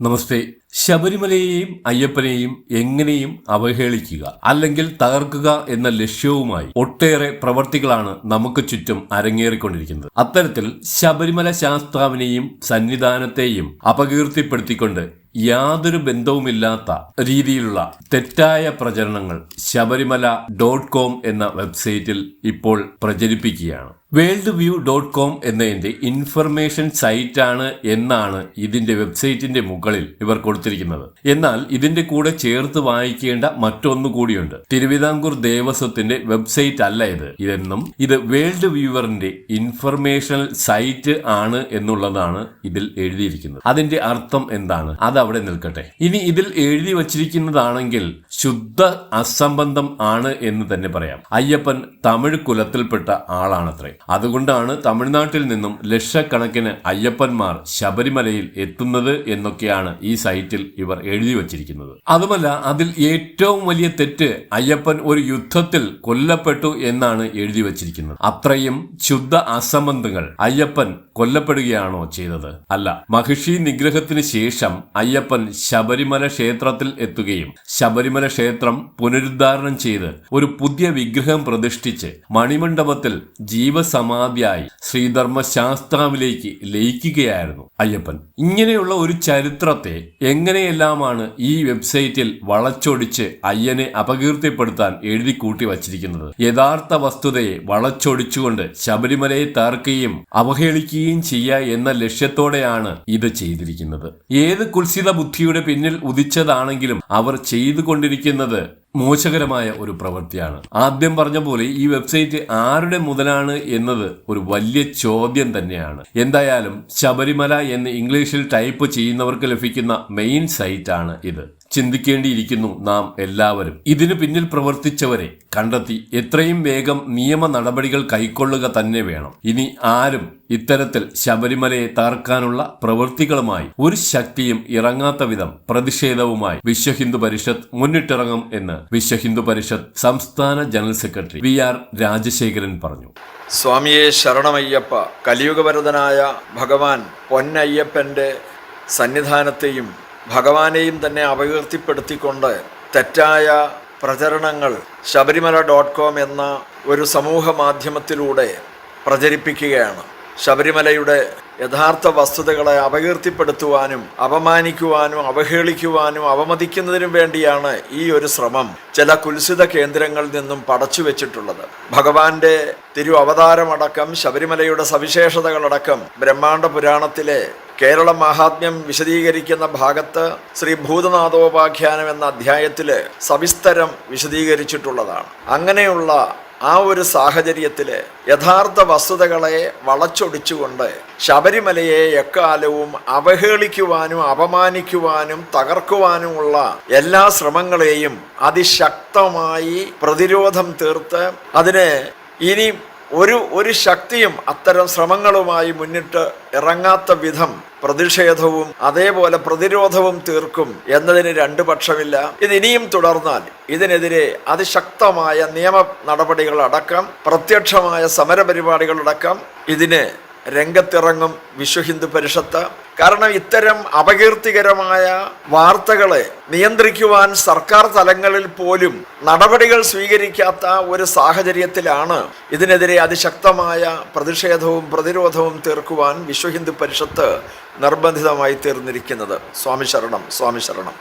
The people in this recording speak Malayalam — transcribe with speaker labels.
Speaker 1: Namastê. ശബരിമലയെയും അയ്യപ്പനെയും എങ്ങനെയും അവഹേളിക്കുക അല്ലെങ്കിൽ തകർക്കുക എന്ന ലക്ഷ്യവുമായി ഒട്ടേറെ പ്രവർത്തികളാണ് നമുക്ക് ചുറ്റും അരങ്ങേറിക്കൊണ്ടിരിക്കുന്നത്. അത്തരത്തിൽ ശബരിമല ശാസ്താവിനെയും സന്നിധാനത്തെയും അപകീർത്തിപ്പെടുത്തിക്കൊണ്ട് യാതൊരു ബന്ധവുമില്ലാത്ത രീതിയിലുള്ള തെറ്റായ പ്രചരണങ്ങൾ ശബരിമല ഡോട്ട് കോം എന്ന വെബ്സൈറ്റിൽ ഇപ്പോൾ പ്രചരിപ്പിക്കുകയാണ്. വേൾഡ് വ്യൂ ഡോട്ട് കോം എന്നതിന്റെ ഇൻഫർമേഷൻ സൈറ്റാണ് എന്നാണ് ഇതിന്റെ വെബ്സൈറ്റിന്റെ മുകളിൽ ഇവർ കൊടുത്തിരിക്കുന്നത്. എന്നാൽ ഇതിന്റെ കൂടെ ചേർത്ത് വായിക്കേണ്ട മറ്റൊന്നു കൂടിയുണ്ട് തിരുവിതാംകൂർ ദേവസ്വത്തിന്റെ വെബ്സൈറ്റ് അല്ല ഇത്. ഇതെന്നും ഇത് വേൾഡ് വ്യൂവറിന്റെ ഇൻഫർമേഷണൽ സൈറ്റ് ആണ് എന്നുള്ളതാണ് ഇതിൽ എഴുതിയിരിക്കുന്നത്. അതിന്റെ അർത്ഥം എന്താണ്? അത് അവിടെ നിൽക്കട്ടെ. ഇനി ഇതിൽ എഴുതി വച്ചിരിക്കുന്നതാണെങ്കിൽ ശുദ്ധ അസംബന്ധം ആണ് എന്ന് തന്നെ പറയാം. അയ്യപ്പൻ തമിഴ് കുലത്തിൽപ്പെട്ട ആളാണത്രേ. അതുകൊണ്ടാണ് തമിഴ്നാട്ടിൽ നിന്നും ലക്ഷക്കണക്കിന് അയ്യപ്പന്മാർ ശബരിമലയിൽ എത്തുന്നത് എന്നൊക്കെയാണ് ഈ സൈറ്റിൽ ഇവർ എഴുതി വച്ചിരിക്കുന്നത്. അതുമല്ല അതിൽ ഏറ്റവും വലിയ തെറ്റ് അയ്യപ്പൻ ഒരു യുദ്ധത്തിൽ കൊല്ലപ്പെട്ടു എന്നാണ് എഴുതി വച്ചിരിക്കുന്നത്. അത്രയും ശുദ്ധ അസംബന്ധങ്ങൾ അയ്യപ്പൻ കൊല്ലപ്പെടുകയാണോ ചെയ്തത്? അല്ല മഹിഷി നിഗ്രഹത്തിന് ശേഷം അയ്യപ്പൻ ശബരിമല ക്ഷേത്രത്തിൽ എത്തുകയും ശബരിമല ക്ഷേത്രം പുനരുദ്ധാരണം ചെയ്ത് ഒരു പുതിയ വിഗ്രഹം പ്രതിഷ്ഠിച്ച് മണിമണ്ഡപത്തിൽ ജീവസമാധിയായി ശ്രീധർമ്മശാസ്താവിലേക്ക് ലയിക്കുകയായിരുന്നു അയ്യപ്പൻ. ഇങ്ങനെയുള്ള ഒരു ചരിത്രത്തെ എങ്ങനെയെല്ലാമാണ് ഈ വെബ്സൈറ്റിൽ വളച്ചൊടിച്ച് അയ്യനെ അപകീർത്തിപ്പെടുത്താൻ എഴുതി കൂട്ടി വച്ചിരിക്കുന്നത്? യഥാർത്ഥ വസ്തുതയെ വളച്ചൊടിച്ചുകൊണ്ട് ശബരിമലയെ തകർക്കുകയും അവഹേളിക്കുകയും ചെയ്യുക എന്ന ലക്ഷ്യത്തോടെയാണ് ഇത് ചെയ്തിരിക്കുന്നത്. ഏത് കുൽസിത ബുദ്ധിയുടെ പിന്നിൽ ഉദിച്ചതാണെങ്കിലും അവർ ചെയ്തുകൊണ്ടിരിക്കുന്നത് മോശകരമായ ഒരു പ്രവൃത്തിയാണ്. ആദ്യം പറഞ്ഞ പോലെ ഈ വെബ്സൈറ്റ് ആരുടെ മുതലാണ് എന്നത് ഒരു വലിയ ചോദ്യം തന്നെയാണ്. എന്തായാലും ശബരിമല എന്ന് ഇംഗ്ലീഷിൽ ടൈപ്പ് ചെയ്യുന്നവർക്ക് ലഭിക്കുന്ന മെയിൻ സൈറ്റാണ് ഇത്. ചിന്തിക്കേണ്ടിയിരിക്കുന്നു നാം എല്ലാവരും. ഇതിനു പിന്നിൽ പ്രവർത്തിച്ചവരെ കണ്ടെത്തി എത്രയും വേഗം നിയമ നടപടികൾ കൈക്കൊള്ളുക തന്നെ വേണം. ഇനി ആരും ഇത്തരത്തിൽ ശബരിമലയെ തകർക്കാനുള്ള പ്രവൃത്തികളുമായി ഒരു ശക്തിയും ഇറങ്ങാത്ത വിധം പ്രതിഷേധവുമായി വിശ്വ ഹിന്ദു പരിഷത്ത് മുന്നിട്ടിറങ്ങും എന്ന് വിശ്വ ഹിന്ദു പരിഷത്ത് സംസ്ഥാന general secretary V R Rajasekharan പറഞ്ഞു.
Speaker 2: സ്വാമിയെ ശരണമയ്യപ്പ കലിയുഗവരതനായ ഭഗവാൻ പൊന്നയ്യപ്പന്റെ സന്നിധാനത്തെയും ഭഗവാനെയും തന്നെ അപകീർത്തിപ്പെടുത്തിക്കൊണ്ട് തെറ്റായ പ്രചരണങ്ങൾ ശബരിമല ഡോട്ട് കോം എന്ന ഒരു സമൂഹ മാധ്യമത്തിലൂടെ പ്രചരിപ്പിക്കുകയാണ്. ശബരിമലയുടെ യഥാർത്ഥ വസ്തുതകളെ അപകീർത്തിപ്പെടുത്തുവാനും അപമാനിക്കുവാനും അവഹേളിക്കുവാനും അവമതിക്കുന്നതിനും വേണ്ടിയാണ് ഈ ഒരു ശ്രമം ചില കുൽസിത കേന്ദ്രങ്ങളിൽ നിന്നും പടച്ചു വെച്ചിട്ടുള്ളത്. ഭഗവാന്റെ തിരു അവതാരമടക്കം ശബരിമലയുടെ സവിശേഷതകളടക്കം ബ്രഹ്മാണ്ഡ പുരാണത്തിലെ കേരള മഹാത്മ്യം വിശദീകരിക്കുന്ന ഭാഗത്ത് ശ്രീ ഭൂതനാഥോപാഖ്യാനം എന്ന അധ്യായത്തിൽ സവിസ്തരം വിശദീകരിച്ചിട്ടുള്ളതാണ്. അങ്ങനെയുള്ള ആ ഒരു സാഹചര്യത്തിൽ യഥാർത്ഥ വസ്തുതകളെ വളച്ചൊടിച്ചുകൊണ്ട് ശബരിമലയെ എക്കാലവും അവഹേളിക്കുവാനും അപമാനിക്കുവാനും തകർക്കുവാനുമുള്ള എല്ലാ ശ്രമങ്ങളെയും അതിശക്തമായി പ്രതിരോധം തീർത്ത് അതിനെ ഇനി ഒരു ഒരു ശക്തിയും അത്തരം ശ്രമങ്ങളുമായി മുന്നിട്ട് ഇറങ്ങാത്ത വിധം പ്രതിഷേധവും അതേപോലെ പ്രതിരോധവും തീർക്കും എന്നതിന് രണ്ടു പക്ഷമില്ല. ഇത് ഇനിയും തുടർന്നാൽ ഇതിനെതിരെ അതിശക്തമായ നിയമ നടപടികളടക്കം പ്രത്യക്ഷമായ സമരപരിപാടികളടക്കം ഇതിന് രംഗത്തിറങ്ങും വിശ്വ ഹിന്ദു പരിഷത്ത്. കാരണം ഇത്തരം അപകീർത്തികരമായ വാർത്തകളെ നിയന്ത്രിക്കുവാൻ സർക്കാർ തലങ്ങളിൽ പോലും നടപടികൾ സ്വീകരിക്കാത്ത ഒരു സാഹചര്യത്തിലാണ് ഇതിനെതിരെ അതിശക്തമായ പ്രതിഷേധവും പ്രതിരോധവും തീർക്കുവാൻ വിശ്വ ഹിന്ദു പരിഷത്ത് നിർബന്ധിതമായി തീർന്നിരിക്കുന്നത്. സ്വാമി ശരണം സ്വാമി ശരണം.